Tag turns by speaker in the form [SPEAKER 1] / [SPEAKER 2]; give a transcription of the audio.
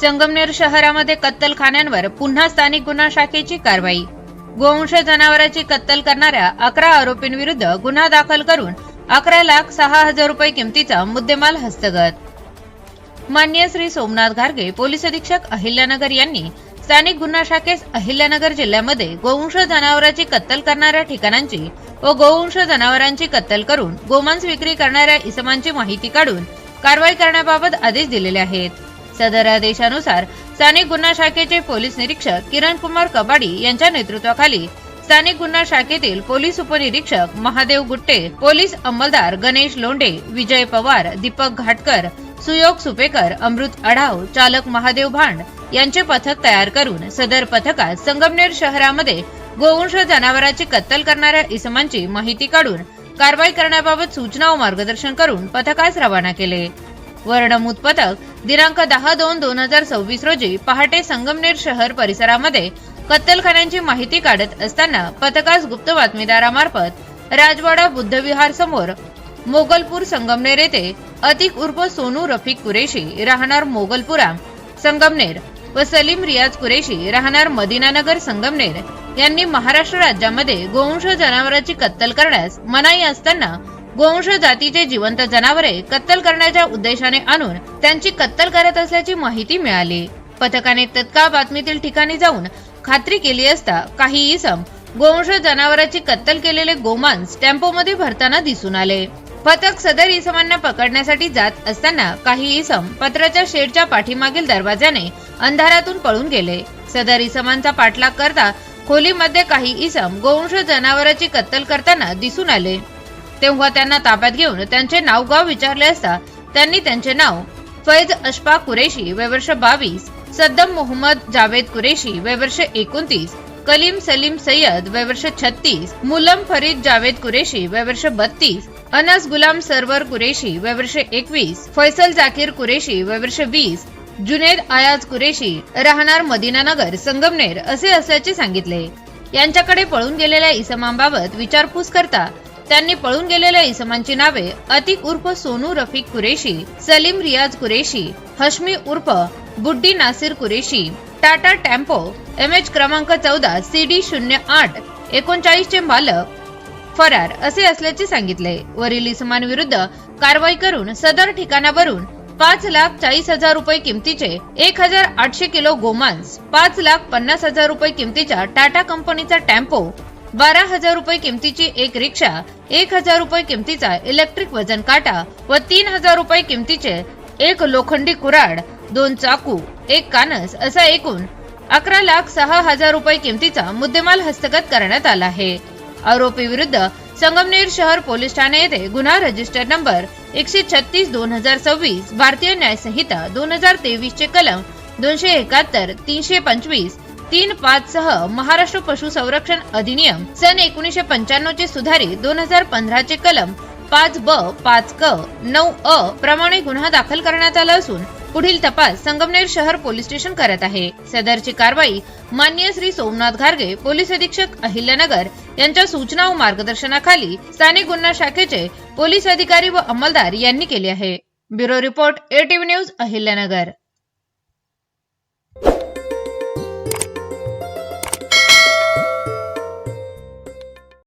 [SPEAKER 1] संगमनेर शहरामध्ये कत्तलखान्यांवर पुन्हा स्थानिक गुन्हा शाखेची कारवाई. गोवंश जनावरांची कत्तल करणाऱ्या अकरा आरोपींविरुद्ध गुन्हा दाखल करून अकरा लाख सहा हजार रुपये किमतीचा मुद्देमाल हस्तगत. मान्य श्री सोमनाथ घारगे पोलीस अधीक्षक अहिल्यानगर यांनी स्थानिक गुन्हा शाखेस अहिल्यानगर जिल्ह्यामध्ये गोवंश जनावरांची कत्तल करणाऱ्या ठिकाणांची व गोवंश जनावरांची कत्तल करून गोमांस विक्री करणाऱ्या इसमांची माहिती काढून कारवाई करण्याबाबत आदेश दिलेले आहेत. सदर आदेशानुसार स्थानिक गुन्हा शाखेचे पोलीस निरीक्षक किरण कुमार कबाडी यांच्या नेतृत्वाखाली स्थानिक गुन्हा शाखेतील पोलीस उपनिरीक्षक महादेव गुट्टे पोलीस अंमलदार गणेश लोंडे विजय पवार दीपक घाटकर सुयोग सुपेकर अमृत अढाव चालक महादेव भांड यांचे पथक तयार करून सदर पथकात संगमनेर शहरामध्ये गोवंश जनावरांची कत्तल करणाऱ्या इसमांची माहिती काढून कारवाई करण्याबाबत सूचना व मार्गदर्शन करून पथकास रवाना केले. वर्णमूत पथक दिनांक दहा दोन दोन हजार सव्वीस रोजी पहाटे संगमनेर शहर परिसरामध्ये कत्तलखान्यांची माहिती काढत असताना पथकास गुप्त बातमीदारामार्फत राजवाडा बुद्धविहार समोर मोगलपूर संगमनेर येथे अतिक उर्फ सोनू रफिक कुरेशी राहणार मोगलपुरा संगमनेर व सलीम रियाज कुरेशी राहणार मदिनानगर संगमनेर यांनी महाराष्ट्र राज्यामध्ये गोवंश जनावरांची कत्तल करण्यास मनाई असताना गोवंश जातीचे जिवंत जनावरे कत्तल करण्याच्या उद्देशाने आणून त्यांची कत्तल करत असल्याची माहिती मिळाली. पथकाने तत्काळ बातमीतील ठिकाणी जाऊन खात्री केली असता काही इसम गोवंश जनावरांची कत्तल केलेले गोमांस टेम्पोमध्ये भरताना दिसून आले. पथक सदर इसमांना पकडण्यासाठी जात असताना काही इसम पत्राच्या शेडच्या पाठीमागील दरवाजाने अंधारातून पळून गेले. सदर इसमांचा पाठलाग करता खोलीमध्ये काही इसम गोवंश जनावरांची कत्तल करताना दिसून आले. तेव्हा त्यांना ताब्यात घेऊन त्यांचे नाव गाव विचारले असता त्यांनी त्यांचे नाव फैज अशफा कुरेशी वयवर्ष बावीस सद्दम मोहम्मद जावेद कुरेशी वयवर्ष एकोणतीस कलीम सलीम सय्यद वयवर्ष छत्तीस मुलम फरीद जावेद कुरेशी वयवर्ष बत्तीस अनस गुलाम सरवर कुरेशी वयवर्ष एकवीस फैसल जाकीर कुरेशी वयवर्ष वीस जुनेद आयाज कुरेशी राहणार मदिनानगर संगमनेर असे असल्याचे सांगितले. यांच्याकडे पळून गेलेल्या इसमांबाबत विचारपूस करता त्यांनी पळून गेलेल्या इसमांची नावे अतिक उर्फ सोनू रफिक कुरेशी सलीम रियाज कुरेशी हश्मी उर्फ Buddi Nasir Qureshi Tata tempo M H क्रमांक चौदा सी डी शून्य आठ एकोणचाळीस चे मालक फरार असे असल्याचे सांगितले. वरील इसमांविरुद्ध कारवाई करून सदर ठिकाणावरून पाच लाख चाळीस हजार रुपये किमतीचे एक हजार आठशे किलो गोमांस पाच लाख पन्नास हजार रुपये किमतीच्या टाटा कंपनीचा टेम्पो बारा हजार रुपये किमतीची एक रिक्षा एक हजार रुपये किमतीचा इलेक्ट्रिक वजन काटा व तीन हजार रुपये किमतीचे एक लोखंडी कुऱ्हाड दोन चाकू एक कानस असा एकूण अकरा लाख सहा हजार रुपये किमतीचा मुद्देमाल हस्तगत करण्यात आला आहे. आरोपी विरुद्ध संगमनेर शहर पोलीस ठाणे येथे गुन्हा रजिस्टर नंबर एकशे छत्तीस दोन हजार सव्वीस भारतीय न्याय संहिता दोन हजार तेवीस चे कलम दोनशे एकाहत्तर तीनशे पंचवीस तीन पाच सह महाराष्ट्र पशु संरक्षण अधिनियम सन एकोणीशे पंच्याण्णव चे सुधारित दोन हजार पंधरा चे कलम पाच ब पाच क नऊ अ प्रमाणे गुन्हा दाखल करण्यात आला असून पुढील तपास संगमनेर शहर पोलीस स्टेशन करत आहे. सदरची कारवाई मान्य श्री सोमनाथ घारगे पोलीस अधीक्षक अहिल्यानगर यांच्या सूचना व मार्गदर्शनाखाली स्थानिक गुन्हा शाखेचे पोलीस अधिकारी व अंमलदार यांनी केले आहे. Bureau report A T V news Ahilyanagar.